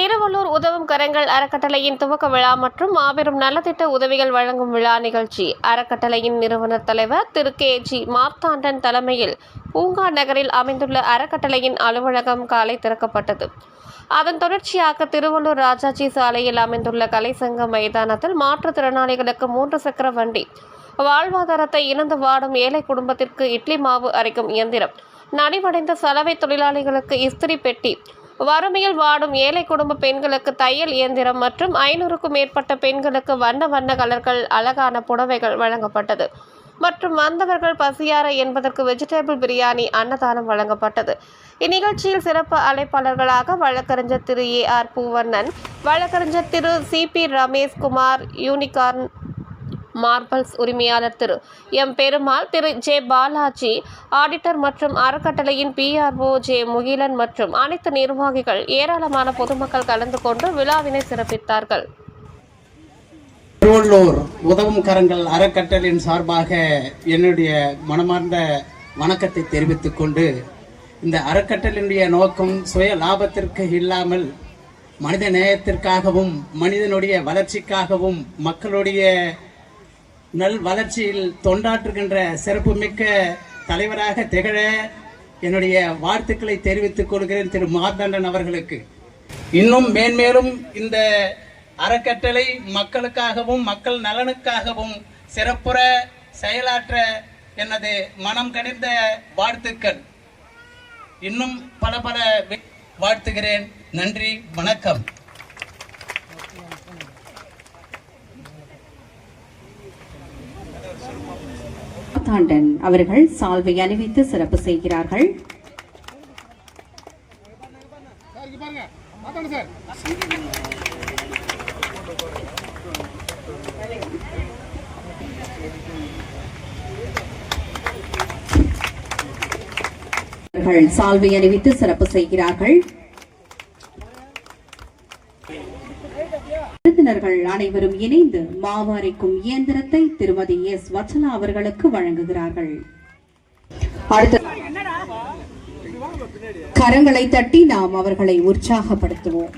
திருவள்ளூர் உதவும் கரங்கள் அறக்கட்டளையின் துவக்க விழா மற்றும் மாபெரும் நலத்திட்ட உதவிகள் வழங்கும் விழா நிகழ்ச்சி. அறக்கட்டளையின் நிறுவனர் தலைவர் திரு. கே. ஜி. மார்த்தாண்டன் தலைமையில் பூங்கா நகரில் அமைந்துள்ள அறக்கட்டளையின் அலுவலகம் காலை திறக்கப்பட்டது. அதன் தொடர்ச்சியாக திருவள்ளூர் ராஜாஜி சாலையில் அமைந்துள்ள கலைசங்க மைதானத்தில் மாற்றுத்திறனாளிகளுக்கு மூன்று சக்கர வண்டி வாழ்வாதாரத்தை இழந்து வாடும் ஏழை குடும்பத்திற்கு இட்லி மாவு அரைக்கும் இயந்திரம் நலிவடைந்த சலவை தொழிலாளிகளுக்கு இஸ்திரி பெட்டி வறுமையில் வாடும் ஏழை குடும்ப பெண்களுக்கு தையல் இயந்திரம் மற்றும் ஐநூறுக்கும் மேற்பட்ட பெண்களுக்கு வண்ண வண்ண கலர்கள் அழகான புடவைகள் வழங்கப்பட்டது. மற்றும் வந்தவர்கள் பசியார என்பதற்கு வெஜிடபிள் பிரியாணி அன்னதானம் வழங்கப்பட்டது. இந்நிகழ்ச்சியில் சிறப்பு அழைப்பாளர்களாக வழக்கறிஞர் திரு ஏ ஆர் பூவண்ணன் வழக்கறிஞர் Thiru C P Rameshkumar unicorn marbles உரிமையாளர் Thiru. M. Perumal Thiru. J. Balaji auditor மற்றும் அறக்கட்டளையின் பிஆர்ஓ ஜே. முகிலன் மற்றும் அனைத்து நிர்வாகிகள் ஏராளமான பொதுமக்கள் கலந்து கொண்டு விழாவினை சிறப்பித்தார்கள். திருவள்ளூர் உதவும் கரங்கள் அறக்கட்டளையின் சார்பாக என்னுடைய மனமார்ந்த வணக்கத்தை தெரிவித்துக் கொண்டு இந்த அறக்கட்டளினுடைய நோக்கம் சுய லாபத்திற்கு இல்லாமல் மனித நேயத்திற்காகவும் மனிதனுடைய வளர்ச்சிக்காகவும் மக்களுடைய நல் வளர்ச்சியில் தொண்டாற்றுகின்ற சிறப்புமிக்க தலைவராக திகழ என்னுடைய வாழ்த்துக்களை தெரிவித்துக் கொள்கிறேன் திரு மார்தண்டன் அவர்களுக்கு. இன்னும் மேன்மேலும் இந்த அறக்கட்டளை மக்களுக்காகவும் மக்கள் நலனுக்காகவும் சிறப்புற செயலாற்ற எனது மனம் கனிந்த வாழ்த்துக்கள். இன்னும் பல பல வாழ்த்துகிறேன். நன்றி. வணக்கம். மார்த்தாண்டன் அவர்கள் சால்வை அணிவித்து சிறப்பு செய்கிறார்கள். சால்வை அணிவித்து சிறப்பு செய்கிறார்கள். விருந்தினர்கள் அனைவரும் இணைந்து மாவாரிக்கும் இயந்திரத்தை திருமதி எஸ். வச்சலா அவர்களுக்கு வழங்குகிறார்கள். கரங்களை தட்டி நாம் அவர்களை உற்சாகப்படுத்துவோம்.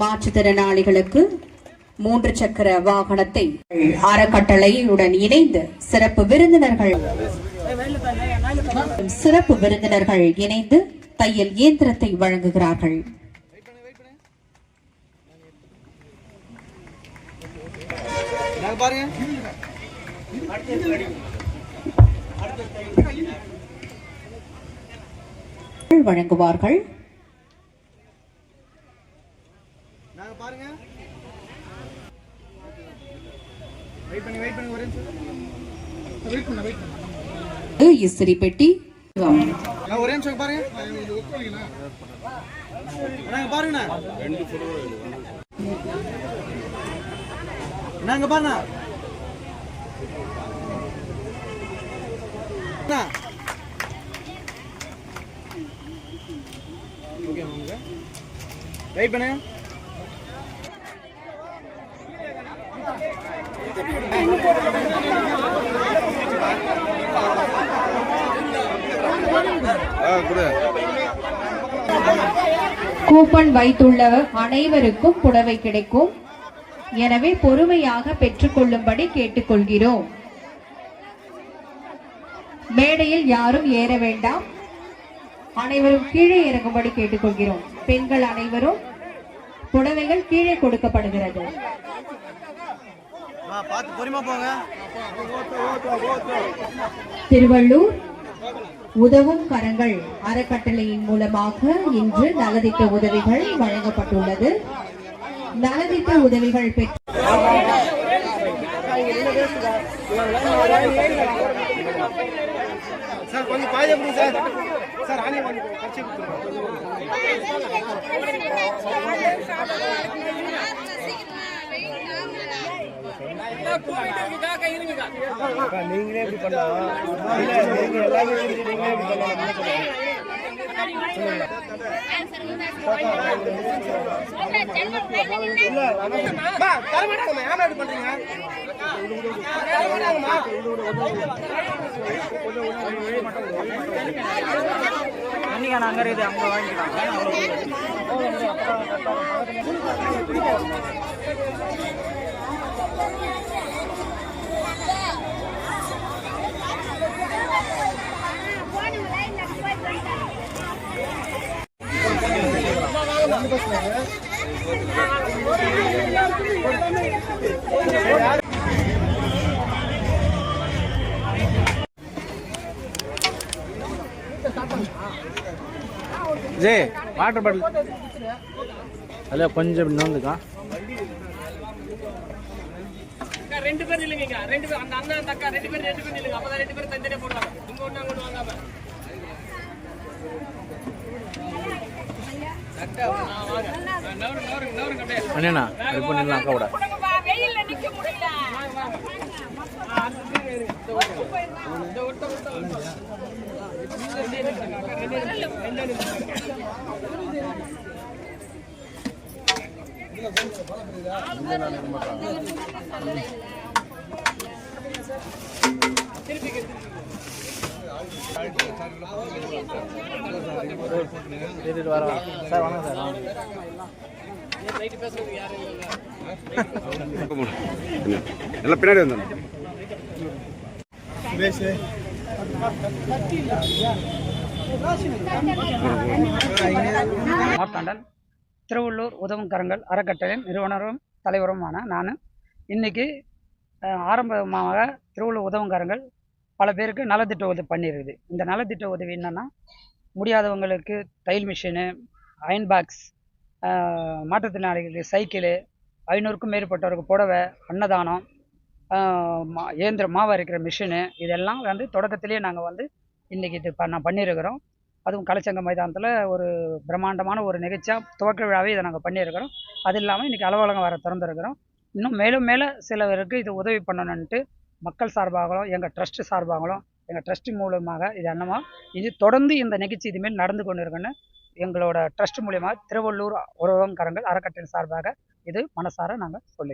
மாற்றுத்திறனாளிகளுக்கு மூன்று சக்கர வாகனத்தை அறக்கட்டளையுடன் இணைந்து சிறப்பு விருந்தினர்கள் சிறப்பு விருந்தினர்கள் இணைந்து தையல் இயந்திரத்தை வழங்குகிறார்கள். வழங்குவார்கள். இஸ்திரி பெட்டி. ஒரே நிமிஷம் பாருங்க. பாருங்கண்ணா. நாங்க. வெயிட் பண்ணுங்க கூப்பன் வைத்துள்ள அனைவருக்கும் புடவை கிடைக்கும். எனவே பொறுமையாக பெற்றுக்கொள்ளும்படி கேட்டுக்கொள்கிறோம். மேடையில் யாரும் ஏற வேண்டாம். அனைவரும் கீழே இறங்கும்படி கேட்டுக்கொள்கிறோம். பெண்கள் அனைவரும் புடவைகள் கீழே கொடுக்கப்படுகிறது. திருவள்ளூர் உதவும் கரங்கள் அறக்கட்டளையின் மூலமாக இன்று நலத்திட்ட உதவிகள் வழங்கப்பட்டுள்ளது. நலத்திட்ட உதவிகள் பெற்று சார் கொஞ்சம் பாய் எப்படி சார். சார் ஆனே கொஞ்சம் கட்சி நீங்களே எப்படி பண்ணலாம். நீங்க எல்லாமே நீங்களே எப்படி பண்ணலாம். அம்மா, தர மாட்டாங்கம்மா. பண்றீங்க? அங்கே இருக்குது அங்கே வாங்கிக்கலாம் ஜே வாட்டர் பாட்டில். அதில் கொஞ்சம் இப்படி நோந்துக்கா ரெண்டு பேர் இல்லைங்க ரெண்டு பேர் அந்த அண்ணா அந்த அக்கா ரெண்டு பேர் ரெண்டு பேர் இல்லைங்க. அப்பதான் ரெண்டு பேரும் தனித்தனியா போடுவாங்க. இங்க ஒண்ணு அங்க ஒண்ணு அண்ணா அது பண்ணிடலாம் அக்கா கூட சரி வர சார் வணக்கம் சார் எல்லாம் பின்னாடி வந்தோம். மார்த்தாண்டன் திருவள்ளூர் உதவும் கரங்கள் அறக்கட்டளையின் நிறுவனரும் தலைவருமான நான். இன்னைக்கு ஆரம்பமாக திருவள்ளூர் உதவும் கரங்கள் பல பேருக்கு நலத்திட்ட உதவி பண்ணியிருக்குது இந்த நலத்திட்ட உதவி என்னென்னா முடியாதவங்களுக்கு தையல் மிஷினு அயன் பாக்ஸ் மாற்றுத்திறனாளிகளுக்கு சைக்கிளு ஐநூறுக்கும் மேற்பட்டவருக்கு புடவை அன்னதானம் மா- இயந்திர மாவு அரைக்கிற மிஷினு இதெல்லாம் வந்து தொடக்கத்திலே நாங்கள் வந்து இன்றைக்கி இது ப- நான் பண்ணியிருக்கிறோம் அதுவும் கலைச்சங்க மைதானத்தில் ஒரு பிரம்மாண்டமான ஒரு நிகழ்ச்சியாக துவக்க விழாவே இதை நாங்கள் பண்ணியிருக்கிறோம் அது இல்லாமல் இன்றைக்கி அலுவலகம் வர திறந்துருக்கிறோம். இன்னும் மேலும் மேலே சிலருக்கு இது உதவி பண்ணணுன்ட்டு மக்கள் சார்பாகவும் எங்கள் ட்ரஸ்ட் சார்பாகவும் எங்கள் ட்ரஸ்ட் மூலமாக இது என்னமோ இது தொடர்ந்து இந்த நிகழ்ச்சி இதுமாரி நடந்து கொண்டு இருக்குன்னு எங்களோட ட்ரஸ்ட் மூலியமாக திருவள்ளூர் உறவங்கரங்கள் அறக்கட்டளை சார்பாக இது மனசார நாங்கள் சொல்லி